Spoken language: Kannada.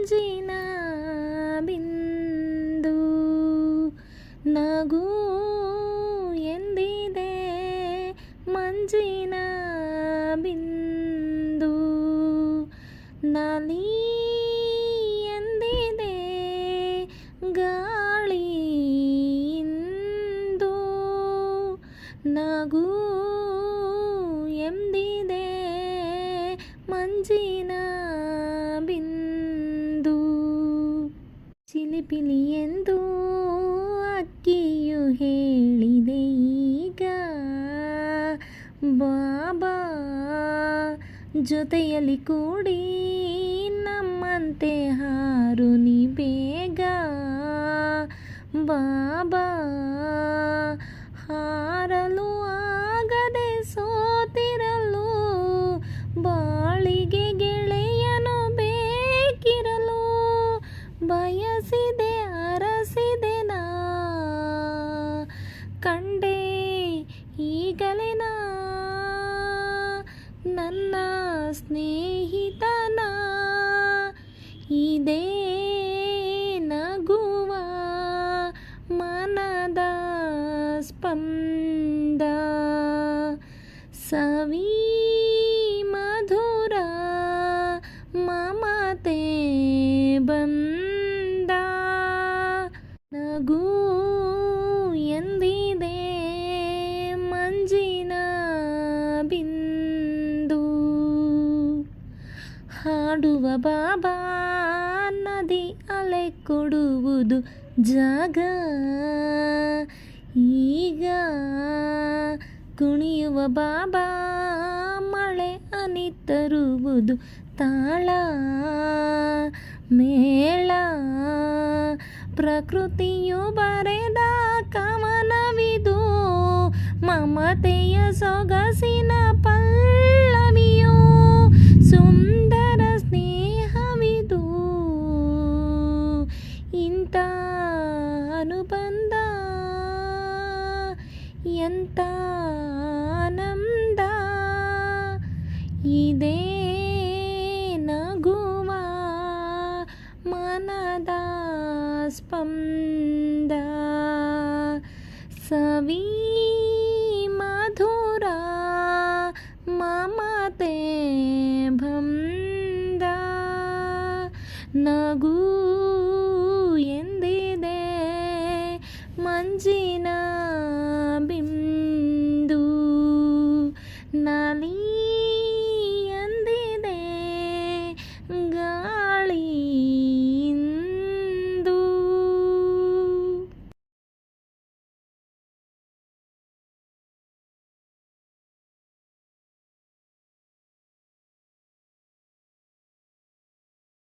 ಮಂಜಿನ ಬಿಂದು ನಗು ಎಂದಿದೆ ಮಂಜಿನ ಬಿಂದು ನಲಿ ಎಂದಿದೆ ಗಾಳಿ ಇಂದು ನಗು ಎಂದಿದೆ ಮಂಜಿನ ಪಿಲಿ ಪಿಲಿ ಎಂದು ಅಕ್ಕಿಯು ಹೇಳಿದೆ ಈಗ ಬಾಬಾ ಜೊತೆಯಲ್ಲಿ ಕೂಡಿ ನಮ್ಮಂತೆ ಹಾರು ನೀ ಬೇಗ ಬಾಬಾ ನನ್ನ ಸ್ನೇಹಿತನ ಇದೇ ನಗುವ ಮನದ ಸ್ಪಂದ ಸವಿ ಹಾಡುವ ಬಾಬಾ ನದಿ ಅಲೆ ಕೊಡುವುದು ಜಾಗ ಈಗ ಕುಣಿಯುವ ಬಾಬಾ ಮಳೆ ಹನಿ ತರುವುದು ತಾಳ ಮೇಳ ಪ್ರಕೃತಿಯು ಬರೆದ ಕವನವಿದು ಮಮತೆಯ ಸೊಗಸಿನ ఆనంద. ఇదే నగువా మనదా స్పంద. సవీ మధురా మమతే భంద. నగు ಎಂದಿದೆ ಮಂಜಿನ